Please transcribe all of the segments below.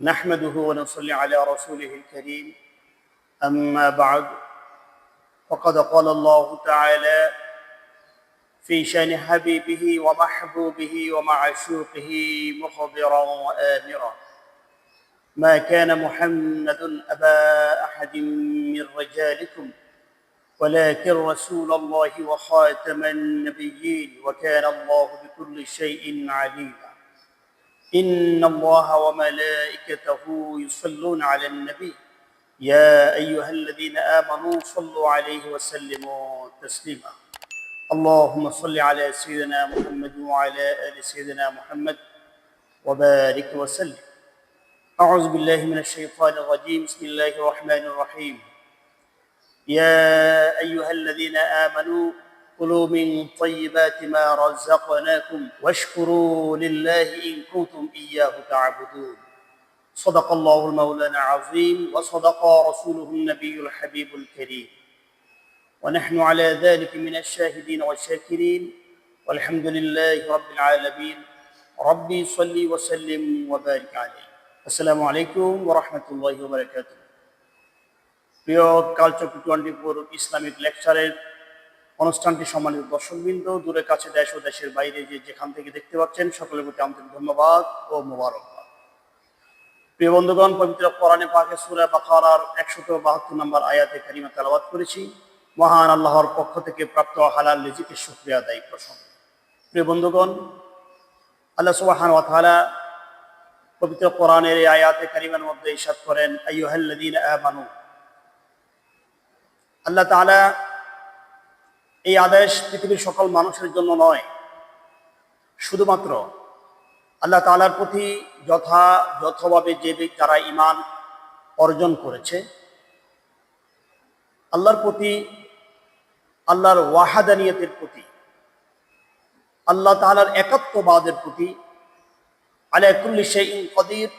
نحمده ونصلي على رسوله الكريم. أما بعد فقد قال الله تعالى في شأن حبيبه ومحبوبه ومعشوقه مخبرا وآمرا. ما كان محمد أبا أحد من رجالكم ولكن رسول الله وخاتم النبيين وكان الله بكل شيء عليما إن الله وملائكته يصلون على النبي. يا أيها الذين آمنوا صلوا عليه وسلموا تسليما. اللهم صل على سيدنا محمد وعلى آل سيدنا محمد وبارك وسلم. أعوذ بالله من الشيطان الرجيم. بسم الله الرحمن الرحيم. يا أيها الذين آمنوا كلوا من طيبات ما رزقناكم واشكروا لله إن كنتم إياه تعبدون صدق الله المولانا العظيم وصدق رسوله النبي الحبيب الكريم ونحن على ذلك من الشاهدين والشاكرين والحمد لله رب العالمين ربي صل وسلم وبارك عليه السلام عليكم ورحمة الله وبركاته প্রিয় culture twenty four Islamic লেকচারের অনুষ্ঠানটি সম্মানিত দর্শকবৃন্দ, দূরে কাছে দেশ ও দেশের বাইরে যে যেখান থেকে দেখতে পাচ্ছেন, সকলের প্রতি আন্তরিক ধন্যবাদ ও মোবারকবাদ। প্রিয় বন্ধুগণ, পবিত্র কোরআনে পাকে সুরা বাখারার একশত বাহাত্তর নম্বর আয়াতে কারিমা তেলাবাদ করেছি। মহান আল্লাহর পক্ষ থেকে প্রাপ্ত হালাল রিজিকের শুক্রিয়া দায়ী প্রসঙ্গ। প্রিয় বন্ধুগণ, আল্লাহ সুবাহান ওয়াতালা পবিত্র কোরআনের এই আয়াতে কারিমার মধ্যে ইসাদ করেন, আইয়ুহাল্লাযীনা আমানু। আল্লাহ তাআলা এই আদেশ পৃথিবীর সকল মানুষের জন্য নয়। শুধুমাত্র আল্লাহ তাআলার প্রতি যথা যথভাবে যে যারা ইমান অর্জন করেছে, আল্লাহর প্রতি, আল্লাহর ওয়াহাদানিয়তের প্রতি, আল্লাহ তাআলার একাত্মবাদের প্রতি আলাইকুল্লি সেই কদির,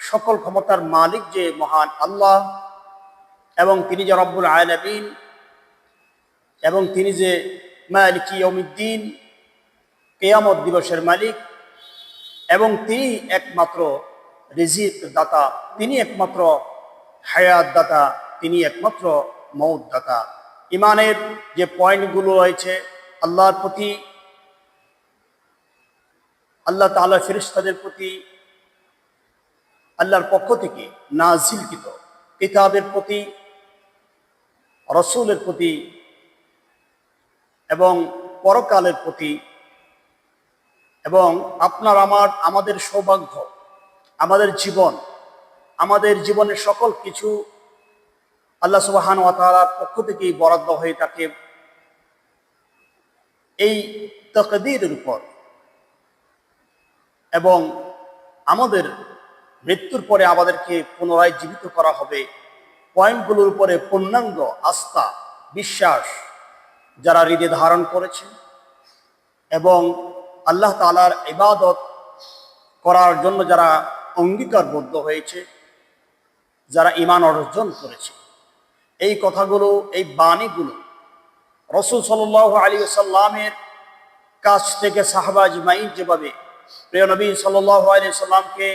সকল ক্ষমতার মালিক যে মহান আল্লাহ এবং তিনি যে রব্বুল আয়ালাবিন এবং তিনি যে মালিক ইয়মিদ্দিন কেয়ামত দিবসের মালিক, এবং তিনি একমাত্র রিজিক দাতা, তিনি একমাত্র হায়াত দাতা, তিনি একমাত্র মৌত দাতা। ইমানের যে পয়েন্টগুলো রয়েছে, আল্লাহর প্রতি, আল্লাহ তাআলা ফেরিস্তাদের প্রতি, আল্লাহর পক্ষ থেকে নাজিলকৃত কিতাবের প্রতি, রসুলের প্রতি এবং পরকালের প্রতি এবং আপনার আমার, আমাদের সৌভাগ্য, আমাদের জীবন, আমাদের জীবনের সকল কিছু আল্লাহ সুবাহান ওয়াতালার পক্ষ থেকেই বরাদ্দ হয়ে থাকে এই তকদিরের উপর। এবং আমাদের মৃত্যুর পরে আমাদেরকে পুনরায় জীবিত করা হবে। পয়েন্টগুলোর উপরে পূর্ণাঙ্গ আস্থা, বিশ্বাস যারা হৃদয় ধারণ করেছে এবং আল্লাহ তালার ইবাদত করার জন্য যারা অঙ্গীকারবদ্ধ হয়েছে, যারা ইমান অর্জন করেছে, এই কথাগুলো, এই বাণীগুলো রসুল সাল আলী সাল্লামের কাছ থেকে সাহবাজ মাইন যেভাবে প্রিয় নবী সাল আলী সাল্লামকে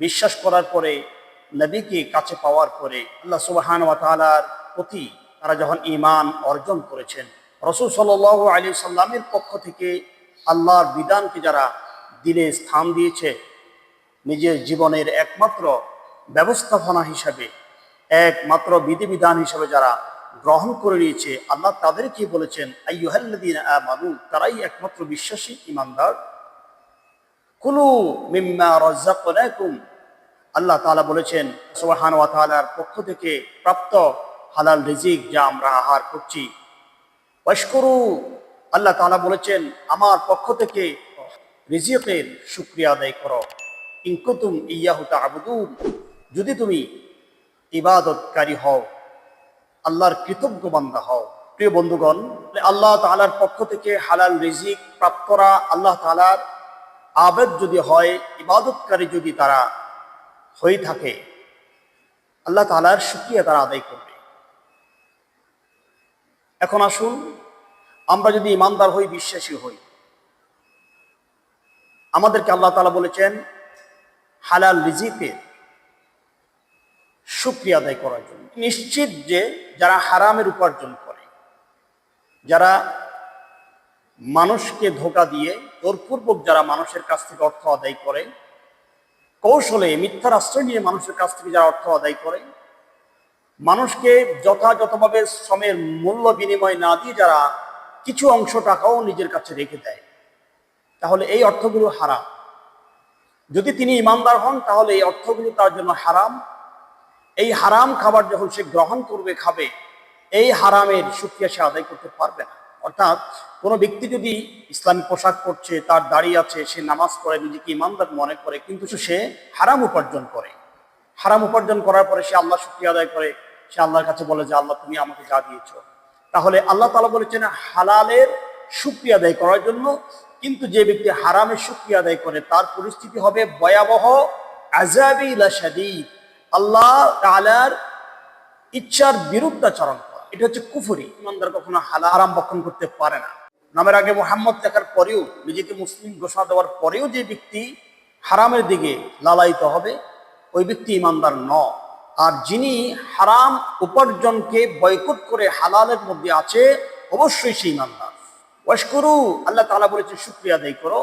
বিশ্বাস করার পরে, নবীকে কাছে পাওয়ার পরে আল্লাহ সুবাহান ওয়াতালার প্রতি তারা যখন ইমান অর্জন করেছেন, রসুল সাল আলী সাল্লামের পক্ষ থেকে আল্লাহর বিধানকে যারা দিলে স্থান দিয়েছে, নিজের জীবনের একমাত্র ব্যবস্থাপনা হিসাবে, একমাত্র বিধিবিধান হিসাবে যারা গ্রহণ করে নিয়েছে, আল্লাহ তাদেরকে বলেছেন আইয়ুহাল্লাদিন আমানু তারাই একমাত্র বিশ্বাসী ইমানদার কুলু মিম্মা রাজ্জাকুম আল্লাহ তাআলা বলেছেন সুবহান ওয়া পক্ষ থেকে প্রাপ্ত হালাল রিজিক যা আমরা আহার করছি। ওয়াশকুরু, আল্লাহ তাআলা বলেছেন, আমার পক্ষ থেকে রিজিকের শুকরিয়া আদায় করো। ইনকুতুম ইয়াহু তা'বুদুন যদি তুমি ইবাদতকারী হও, আল্লাহর কৃতজ্ঞ বান্দা হও। প্রিয় বন্ধুগণ, আল্লাহ তাআলার পক্ষ থেকে হালাল রিজিক প্রাপ্ত করা আল্লাহ তাআলার আবেদ যদি হয়, ইবাদতকারী যদি তারা হয়ে থাকে, আল্লাহ তালার সুক্রিয়া তারা আদায় করবে। এখন আসুন, আমরা যদি ইমানদার হই, বিশ্বাসী হই। আমাদেরকে আল্লাহ তালা বলেছেন, হালাল রিজিকের সুক্রিয়া আদায় করার জন্য। নিশ্চিত যে যারা হারামের উপার্জন করে, যারা মানুষকে ধোকা দিয়ে, জোরপূর্বক যারা মানুষের কাছ থেকে অর্থ আদায় করে, কৌশলে মিথ্যার আশ্রয় নিয়ে মানুষের কাছ থেকে যারা অর্থ আদায় করে মানুষকে যথাযথভাবে শ্রমের মূল্য বিনিময় না দিয়ে যারা কিছু অংশ টাকাও নিজের কাছে রেখে দেয়, তাহলে এই অর্থগুলো হারাম। যদি তিনি ইমানদার হন, তাহলে এই অর্থগুলো তার জন্য হারাম। এই হারাম খাবার যখন সে গ্রহণ করবে, খাবে, এই হারামের সুক্রিয়া সে আদায় করতে পারবে না। অর্থাৎ কোনো ব্যক্তি যদি ইসলামী পোশাক পরছে, তার দাড়ি আছে, সে নামাজ পড়ে, নিজেকে ইমানদার মনে করে, কিন্তু সে হারাম উপার্জন করে। হারাম উপার্জন করার পরে সে আল্লাহ শুক্রিয়া আদায় করে সে আল্লাহর কাছে বলে যে, আল্লাহ, তুমি আমাকে যা দিয়েছ। তাহলে আল্লাহ তালা বলেছেন, হালালের শুক্রিয়া আদায় করার জন্য কিন্তু যে ব্যক্তি হারামের শুক্রিয়া আদায় করে, তার পরিস্থিতি হবে ভয়াবহ আজাবি আল্লাহ তালার ইচ্ছার বিরুদ্ধাচরণ করা। এটা হচ্ছে কুফুরি। ইমানদার কখনো হালা হারাম বক্ষণ করতে পারে না। নামের আগে মোহাম্মদ দেখার পরেও, নিজেকে মুসলিম ঘোষণা দেওয়ার পরেও যে ব্যক্তি হারামের দিকে লালায়িত হবে, ওই ব্যক্তি ইমানদার ন আর যিনি হারাম উপার্জনকে বয়কট করে হালালের মধ্যে আছে, অবশ্যই সেই ইমানদার। ওয়াশকরু, আল্লাহ তাআলা বলেছে, শুক্রিয়া আদায় করো।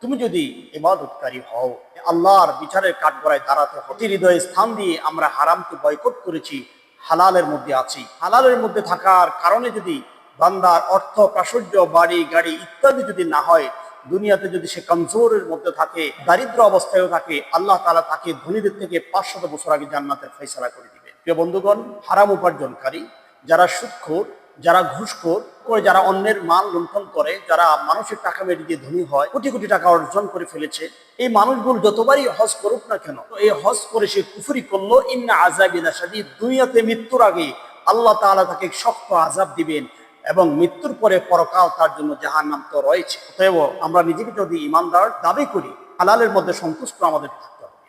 তুমি যদি ইবাদতকারী হও, আল্লাহর বিচারের কাঠগড়ায় দাঁড়াতে হবে হৃদয়ে স্থান দিয়ে আমরা হারামকে বয়কট করেছি, হালালের মধ্যে আছি। হালালের মধ্যে থাকার কারণে যদি বান্দার অর্থ, প্রাচুর্য, বাড়ি, গাড়ি ইত্যাদি যদি না হয় দুনিয়াতে যদি সে কমজোরের মধ্যে থাকে, দারিদ্র অবস্থায়ও থাকে, আল্লাহ তাআলা তাকে ধনীদের থেকে পাঁচশত বছর আগে জান্নাতের ফয়সালা করে দিবে প্রিয় বন্ধুগণ, হারাম উপার্জনকারী, যারা সুদখোর যারা ঘুষখোর, করে যারা অন্যের মাল লুণ্ঠন করে, যারা মানুষের টাকা মেরে দিয়ে ধনী হয়, কোটি কোটি টাকা অর্জন করে ফেলেছে, এই মানুষগুলো যতবারই হজ করুক না কেন এই হজ করে সে কুফুরি করল, ইন্না আজাবিলা সাদি দুনিয়াতে মৃত্যুর আগে আল্লাহ তাআলা তাকে শক্ত আজাব দিবেন। এবং মৃত্যুর পরে পরকাল তার জন্য জাহান নাম তো রয়েছে। অতএব আমরা নিজেকে যদি ইমানদার দাবি করি, হালালের মধ্যে সন্তুষ্ট আমাদের থাকতে হবে।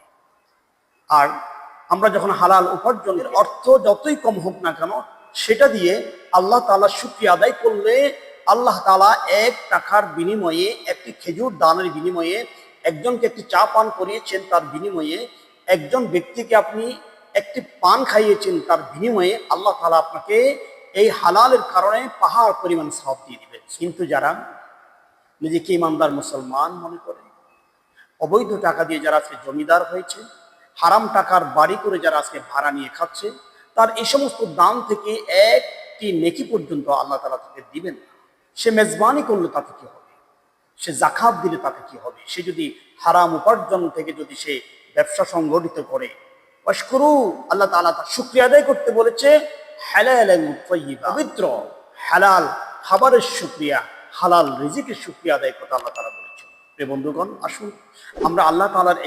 আর আমরা যখন হালাল উপার্জনের অর্থ যতই কম হোক না কেন, সেটা দিয়ে আল্লাহ তালা শুক্রিয়া আদায় করলে আল্লাহ তালা এক টাকার বিনিময়ে, একটি খেজুর দানের বিনিময়ে, একজনকে একটি চা পান করিয়েছেন তার বিনিময়ে, একজন ব্যক্তিকে আপনি একটি পান খাইয়েছেন তার বিনিময়ে আল্লাহ তালা আপনাকে এই হালালের কারণে পাহাড় পরিমাণ সব দিয়ে দিবেন কিন্তু যারা নিজেকে ইমানদার মুসলমান মনে করে, অবৈধ টাকা দিয়ে যারা আজকে জমিদার হয়েছে, হারাম টাকার বাড়ি করে যারা আজকে ভাড়া নিয়ে খাচ্ছে, তার এই সমস্ত দাম থেকে একটি নেকি পর্যন্ত আল্লাহ তালা তাকে দিবেন সে মেজবানি করলে তাতে কি হবে? সে জাকাত দিলে তাতে কি হবে? সে যদি হারাম উপার্জন থেকে যদি সে ব্যবসা সংগঠিত করে অস্করু আল্লাহ তালা তার শুক্রিয়া আদায় করতে বলেছে হালাল পবিত্র, হালাল খাবারের শুক্রিয়া, হালাল রিজিকের শুক্রিয়া আদায় আল্লাহ তালা বলেছে প্রিয় বন্ধুগণ, আসুন, আমরা আল্লাহ তালার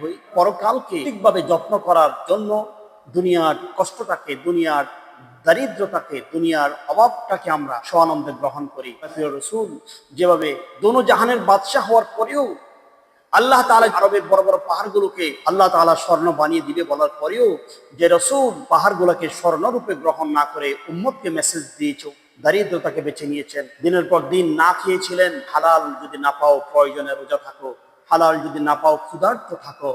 হই। পরকালকে ঠিকভাবে যত্ন করার জন্য দুনিয়ার কষ্টটাকে, দুনিয়ার দারিদ্রতাকে, দুনিয়ার অভাবটাকে আমরা সআনন্দে গ্রহণ করি। রসুল যেভাবে দোনো জাহানের বাদশাহ হওয়ার পরেও আল্লাহ তালা আরবের বড় বড় পাহাড়গুলোকে আল্লাহ তালা স্বর্ণ বানিয়ে দিবে বলার পরেও যে রসুল পাহাড়গুলোকে স্বর্ণরূপে গ্রহণ না করে উম্মতকে মেসেজ দিয়েছ দারিদ্রতাকে বেছে নিয়েছেন। দিনের পর দিন না খেয়েছিলেন, হালাল যদি না পাও প্রয়োজনে রোজা থাকো, হালাল যদি না পাও ক্ষুধার্ত থাকো।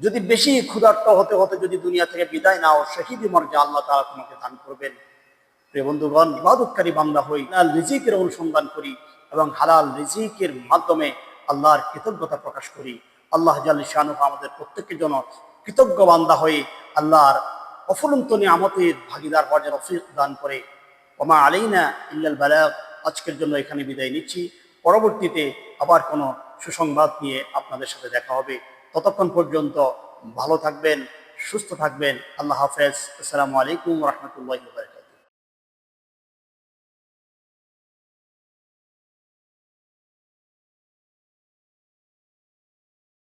যদি বেশি ক্ষুধার্ত হতে হতে যদি দুনিয়া থেকে বিদায় নাও, শহীদ মর্যাদা আল্লাহ তালা তোমাকে দান করবেন। প্রিয় বন্ধুগণ, ইবাদতকারী বান্দা হই, হালাল রিজিকের অনুসন্ধান করি এবং হালাল রিজিকের মাধ্যমে আল্লাহর কৃতজ্ঞতা প্রকাশ করি। আল্লাহ জাল শাহানু আমাদের প্রত্যেকের জন্য কৃতজ্ঞ বান্দা হয়ে আল্লাহর অফুলন্ত নিয়ামতের ভাগিদার হওয়ার তৌফিক দান করে। ওমা আলাইনা ইল্লাল বালাগ। আজকের জন্য এখানে বিদায় নিচ্ছি। পরবর্তীতে আবার কোনো সুসংবাদ নিয়ে আপনাদের সাথে দেখা হবে। ততক্ষণ পর্যন্ত ভালো থাকবেন, সুস্থ থাকবেন। আল্লাহ হাফেজ। আসসালামু আলাইকুম রহমতুল্লাহ